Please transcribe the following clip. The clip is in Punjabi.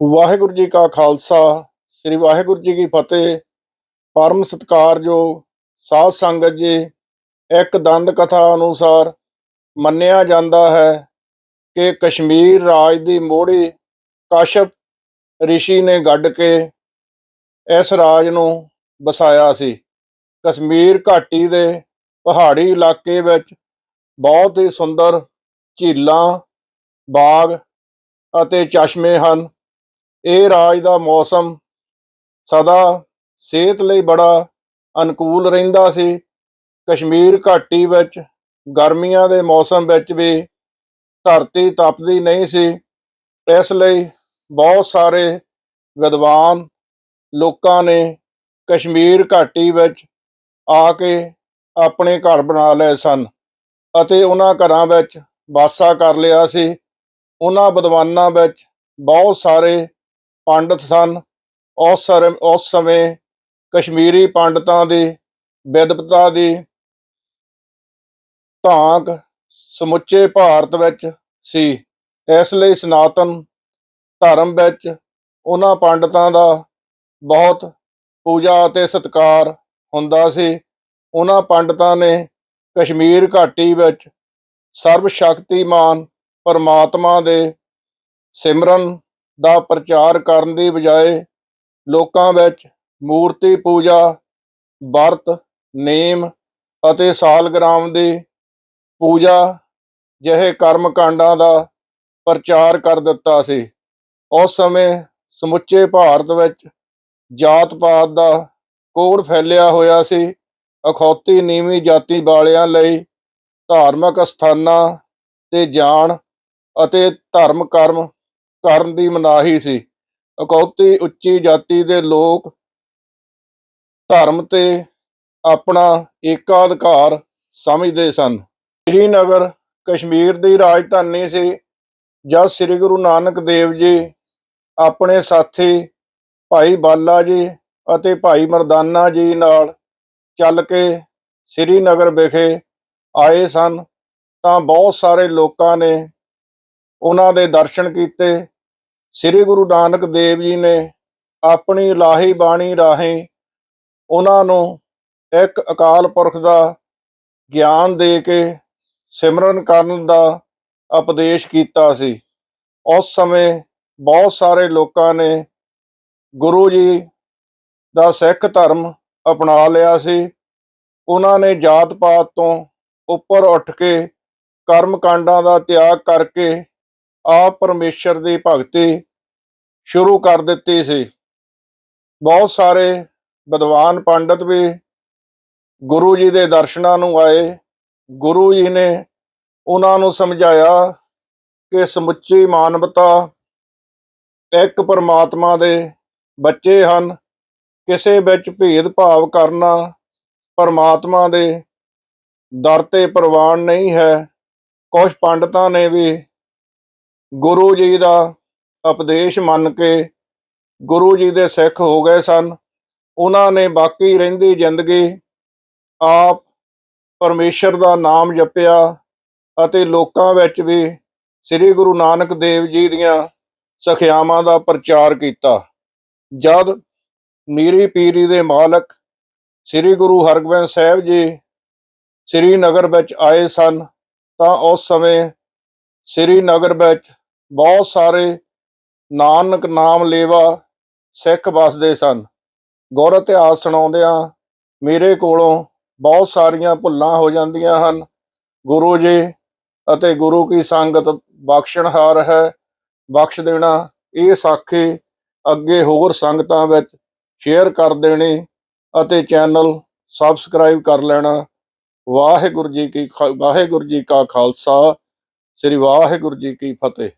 ਵਾਹਿਗੁਰੂ ਜੀ ਕਾ ਖਾਲਸਾ, ਸ੍ਰੀ ਵਾਹਿਗੁਰੂ ਜੀ ਕੀ ਫਤਿਹ। ਪਰਮ ਸਤਿਕਾਰਯੋਗ ਸਾਧ ਸੰਗਤ ਜੀ, ਇੱਕ ਦੰਦ ਕਥਾ ਅਨੁਸਾਰ ਮੰਨਿਆ ਜਾਂਦਾ ਹੈ ਕਿ ਕਸ਼ਮੀਰ ਰਾਜ ਦੀ ਮੋਹੜੀ ਕਸ਼ਪ ਰਿਸ਼ੀ ਨੇ ਗੱਡ ਕੇ ਇਸ ਰਾਜ ਨੂੰ ਵਸਾਇਆ ਸੀ। ਕਸ਼ਮੀਰ ਘਾਟੀ ਦੇ ਪਹਾੜੀ ਇਲਾਕੇ ਵਿੱਚ ਬਹੁਤ ਹੀ ਸੁੰਦਰ ਝੀਲਾਂ, ਬਾਗ ਅਤੇ ਚਸ਼ਮੇ ਹਨ। ਇਹ ਰਾਜ ਦਾ ਮੌਸਮ ਸਦਾ ਸਿਹਤ ਲਈ ਬੜਾ ਅਨੁਕੂਲ ਰਹਿੰਦਾ ਸੀ। ਕਸ਼ਮੀਰ ਘਾਟੀ ਵਿੱਚ, ਗਰਮੀਆਂ ਦੇ ਮੌਸਮ ਵਿੱਚ ਵੀ ਧਰਤੀ ਤਪਦੀ ਨਹੀਂ ਸੀ। ਇਸ ਲਈ ਬਹੁਤ ਸਾਰੇ ਵਿਦਵਾਨ ਲੋਕਾਂ ਨੇ ਕਸ਼ਮੀਰ ਘਾਟੀ ਵਿੱਚ ਆ ਕੇ ਆਪਣੇ ਘਰ ਬਣਾ ਲਏ ਸਨ ਅਤੇ ਉਹਨਾਂ ਘਰਾਂ ਵਿੱਚ ਵਾਸਾ ਕਰ ਲਿਆ ਸੀ। ਉਹਨਾਂ ਵਿਦਵਾਨਾਂ ਵਿੱਚ ਬਹੁਤ ਸਾਰੇ ਪੰਡਤ ਸਨ। ਉਸ ਸਰ, ਉਸ ਸਮੇਂ ਕਸ਼ਮੀਰੀ ਪੰਡਤਾਂ ਦੀ ਵਿਦਵਤਾ ਦੀ ਧਾਕ ਸਮੁੱਚੇ ਭਾਰਤ ਵਿੱਚ ਸੀ। ਇਸ ਲਈ ਸਨਾਤਨ ਧਰਮ ਵਿੱਚ ਉਹਨਾਂ ਪੰਡਤਾਂ ਦਾ ਬਹੁਤ ਪੂਜਾ ਅਤੇ ਸਤਿਕਾਰ ਹੁੰਦਾ ਸੀ। ਉਹਨਾਂ ਪੰਡਤਾਂ ਨੇ ਕਸ਼ਮੀਰ ਘਾਟੀ ਵਿੱਚ ਸਰਵ ਸ਼ਕਤੀਮਾਨ ਪਰਮਾਤਮਾ ਦੇ ਸਿਮਰਨ ਦਾ ਪ੍ਰਚਾਰ ਕਰਨ ਦੀ ਬਜਾਏ ਲੋਕਾਂ ਵਿੱਚ ਮੂਰਤੀ ਪੂਜਾ, ਵਰਤ, ਨੇਮ ਅਤੇ ਸਾਲਗ੍ਰਾਮ ਦੀ ਪੂਜਾ ਜਿਹੇ ਕਰਮ ਕਾਂਡਾਂ ਦਾ ਪ੍ਰਚਾਰ ਕਰ ਦਿੱਤਾ ਸੀ। ਉਸ ਸਮੇਂ ਸਮੁੱਚੇ ਭਾਰਤ ਵਿੱਚ ਜਾਤ ਪਾਤ ਦਾ ਕੋੜ ਫੈਲਿਆ ਹੋਇਆ ਸੀ। ਅਖੌਤੀ ਨੀਵੀਂ ਜਾਤੀ ਵਾਲਿਆਂ ਲਈ ਧਾਰਮਿਕ ਸਥਾਨਾਂ ਤੇ ਜਾਣ ਅਤੇ ਧਰਮ ਕਰਮ ਕਰਨ ਦੀ ਮਨਾਹੀ ਸੀ। ਅਕੌਤੀ ਉੱਚੀ ਜਾਤੀ ਦੇ ਲੋਕ ਧਰਮ ਤੇ ਆਪਣਾ ਏਕਾਧਿਕਾਰ ਸਮਝਦੇ ਸਨ। ਸ੍ਰੀਨਗਰ ਕਸ਼ਮੀਰ ਦੀ ਰਾਜਧਾਨੀ ਸੀ। ਜਦ ਸ੍ਰੀ ਗੁਰੂ ਨਾਨਕ ਦੇਵ ਜੀ ਆਪਣੇ ਸਾਥੀ ਭਾਈ ਬਾਲਾ ਜੀ ਅਤੇ ਭਾਈ ਮਰਦਾਨਾ ਜੀ ਨਾਲ ਚੱਲ ਕੇ ਸ੍ਰੀਨਗਰ ਵਿਖੇ ਆਏ ਸਨ, ਤਾਂ ਬਹੁਤ ਸਾਰੇ ਲੋਕਾਂ ਨੇ ਉਹਨਾਂ ਦੇ ਦਰਸ਼ਨ ਕੀਤੇ। ਸ੍ਰੀ ਗੁਰੂ ਨਾਨਕ ਦੇਵ ਜੀ ਨੇ ਆਪਣੀ ਲਾਹੀ ਬਾਣੀ ਰਾਹੀਂ ਉਹਨਾਂ ਨੂੰ ਇੱਕ ਅਕਾਲ ਪੁਰਖ ਦਾ ਗਿਆਨ ਦੇ ਕੇ ਸਿਮਰਨ ਕਰਨ ਦਾ ਉਪਦੇਸ਼ ਕੀਤਾ ਸੀ। ਉਸ ਸਮੇਂ ਬਹੁਤ ਸਾਰੇ ਲੋਕਾਂ ਨੇ ਗੁਰੂ ਜੀ ਦਾ ਸਿੱਖ ਧਰਮ ਅਪਣਾ ਲਿਆ ਸੀ। ਉਹਨਾਂ ਨੇ ਜਾਤ ਪਾਤ ਤੋਂ ਉੱਪਰ ਉੱਠ ਕੇ ਕਰਮ ਕਾਂਡਾਂ ਦਾ ਤਿਆਗ ਕਰਕੇ ਆਪ ਪਰਮੇਸ਼ਰ ਦੀ ਭਗਤੀ ਸ਼ੁਰੂ ਕਰ ਦਿੱਤੀ ਸੀ। ਬਹੁਤ ਸਾਰੇ ਵਿਦਵਾਨ ਪੰਡਤ ਵੀ ਗੁਰੂ ਜੀ ਦੇ ਦਰਸ਼ਨਾਂ ਨੂੰ ਆਏ। ਗੁਰੂ ਜੀ ਨੇ ਉਹਨਾਂ ਨੂੰ ਸਮਝਾਇਆ ਕਿ ਸਮੁੱਚੀ ਮਾਨਵਤਾ ਇੱਕ ਪਰਮਾਤਮਾ ਦੇ ਬੱਚੇ ਹਨ। ਕਿਸੇ ਵਿੱਚ ਭੇਦ-ਭਾਵ ਕਰਨਾ ਪਰਮਾਤਮਾ ਦੇ ਦਰ ਤੇ ਪ੍ਰਵਾਨ ਨਹੀਂ ਹੈ। ਕੁਝ ਪੰਡਤਾਂ ਨੇ ਵੀ ਗੁਰੂ ਜੀ ਦਾ ਉਪਦੇਸ਼ ਮੰਨ ਕੇ ਗੁਰੂ ਜੀ ਦੇ ਸਿੱਖ ਹੋ ਗਏ ਸਨ। ਉਹਨਾਂ ਨੇ ਬਾਕੀ ਰਹਿੰਦੀ ਜ਼ਿੰਦਗੀ ਆਪ ਪਰਮੇਸ਼ਰ ਦਾ ਨਾਮ ਜਪਿਆ ਅਤੇ ਲੋਕਾਂ ਵਿੱਚ ਵੀ ਸ੍ਰੀ ਗੁਰੂ ਨਾਨਕ ਦੇਵ ਜੀ ਦੀਆਂ ਸਖਿਆਵਾਂ ਦਾ ਪ੍ਰਚਾਰ ਕੀਤਾ। ਜਦ ਮੀਰੀ ਪੀਰੀ ਦੇ ਮਾਲਕ ਸ੍ਰੀ ਗੁਰੂ ਹਰਗੋਬਿੰਦ ਸਾਹਿਬ ਜੀ ਸ੍ਰੀਨਗਰ ਵਿੱਚ ਆਏ ਸਨ, ਤਾਂ ਉਸ ਸਮੇਂ ਸ੍ਰੀਨਗਰ ਵਿੱਚ ਬਹੁਤ ਸਾਰੇ ਨਾਨਕ ਨਾਮ ਲੇਵਾ ਸਿੱਖ ਵਸਦੇ ਸਨ। ਗੁਰ ਇਤਿਹਾਸ ਸੁਣਾਉਂਦਿਆਂ ਮੇਰੇ ਕੋਲੋਂ ਬਹੁਤ ਸਾਰੀਆਂ ਭੁੱਲਾਂ ਹੋ ਜਾਂਦੀਆਂ ਹਨ। ਗੁਰੂ ਜੀ ਅਤੇ ਗੁਰੂ ਕੀ ਸੰਗਤ ਬਖਸ਼ਣਹਾਰ ਹੈ, ਬਖਸ਼ ਦੇਣਾ ਇਹ ਸਾਖੀ ਅੱਗੇ ਹੋਰ ਸੰਗਤਾਂ ਵਿੱਚ ਸ਼ੇਅਰ ਕਰ ਦੇਣੀ ਅਤੇ ਚੈਨਲ ਸਬਸਕ੍ਰਾਈਬ ਕਰ ਲੈਣਾ। ਵਾਹਿਗੁਰੂ ਜੀ ਕੀ ਖਾ- ਵਾਹਿਗੁਰੂ ਜੀ ਕਾ ਖਾਲਸਾ, ਸ੍ਰੀ ਵਾਹਿਗੁਰੂ ਜੀ ਕੀ ਫਤਿਹ।